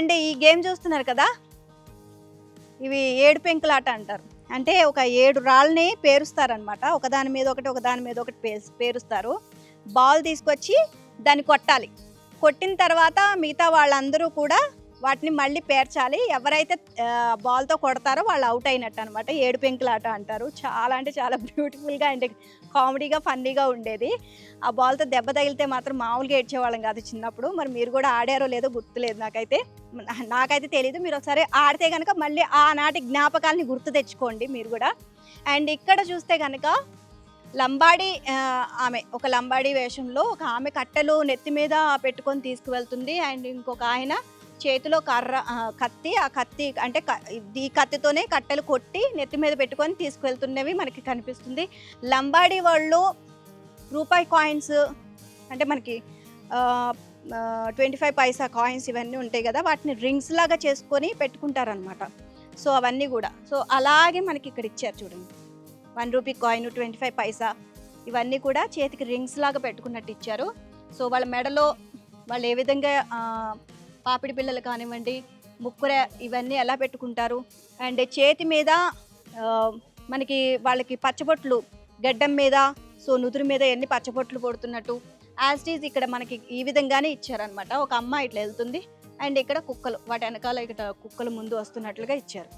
And ఈ game చూస్తున్నారు కదా? ఇవి ఏడు పెంకులాట అంటారు. అంటే ఒక ఏడు రాళ్ళని పేరుస్తారనమాట ఒకదాని మీద ఒకటి ఒకదాని మీద ఒకటి పే- పేరుస్తారు. బాల్ తీసుకొచ్చి దాన్ని కొట్టాలి. కొట్టిన తర్వాత మిగతా వాళ్ళందరూ కూడా వాటిని మళ్ళీ పేర్చాలి. ఎవరైతే బాల్తో కొడతారో వాళ్ళు అవుట్ అయినట్టు అనమాట ఏడు పెంకులాట అంటారు. చాలా అంటే చాలా బ్యూటిఫుల్గా అండ్ కామెడీగా ఫన్నీగా ఉండేది. ఆ బాల్తో దెబ్బ తగిలితే మాత్రం మామూలుగా ఏడ్చేవాళ్ళం కాదు చిన్నప్పుడు. మరి మీరు కూడా ఆడారో లేదో గుర్తులేదు నాకైతే. నాకైతే తెలియదు మీరు ఒకసారి ఆడితే కనుక మళ్ళీ ఆనాటి జ్ఞాపకాలని గుర్తు తెచ్చుకోండి మీరు కూడా. అండ్ ఇక్కడ చూస్తే కనుక లంబాడి ఆమె ఒక లంబాడి వేషంలో ఒక ఆమె కట్టెలు నెత్తి మీద పెట్టుకొని తీసుకువెళ్తుంది. అండ్ ఇంకొక ఆయన చేతిలో కర్ర కత్తి ఆ కత్తి అంటే ఈ కత్తితోనే కట్టెలు కొట్టి నెత్తి మీద పెట్టుకొని తీసుకువెళ్తున్నవి మనకి కనిపిస్తుంది. లంబాడి వాళ్ళు రూపాయి కాయిన్స్ అంటే మనకి ట్వంటీ ఫైవ్ పైసా కాయిన్స్ ఇవన్నీ ఉంటాయి కదా వాటిని రింగ్స్ లాగా చేసుకొని పెట్టుకుంటారనమాట సో అవన్నీ కూడా. సో అలాగే మనకి ఇక్కడ ఇచ్చారు చూడండి. One rupee coin twenty five paisa ఇవన్నీ కూడా చేతికి రింగ్స్ లాగా పెట్టుకున్నట్టు ఇచ్చారు. సో వాళ్ళ మెడలో వాళ్ళు ఏ విధంగా పాపిడి పిల్లలు కానివ్వండి ముక్కుర ఇవన్నీ ఎలా పెట్టుకుంటారు? అండ్ చేతి మీద మనకి వాళ్ళకి పచ్చబొట్లు గడ్డం మీద సో నుదురు మీద ఎన్ని పచ్చబొట్లు పడుతున్నట్టు యాజ్ ఈజ్ ఇక్కడ మనకి ఈ విధంగానే ఇచ్చారనమాట ఒక అమ్మాయి ఇట్లా వెళ్తుంది. అండ్ ఇక్కడ కుక్కలు వాటి వెనకాల ఇక్కడ కుక్కలు ముందు వస్తున్నట్లుగా ఇచ్చారు.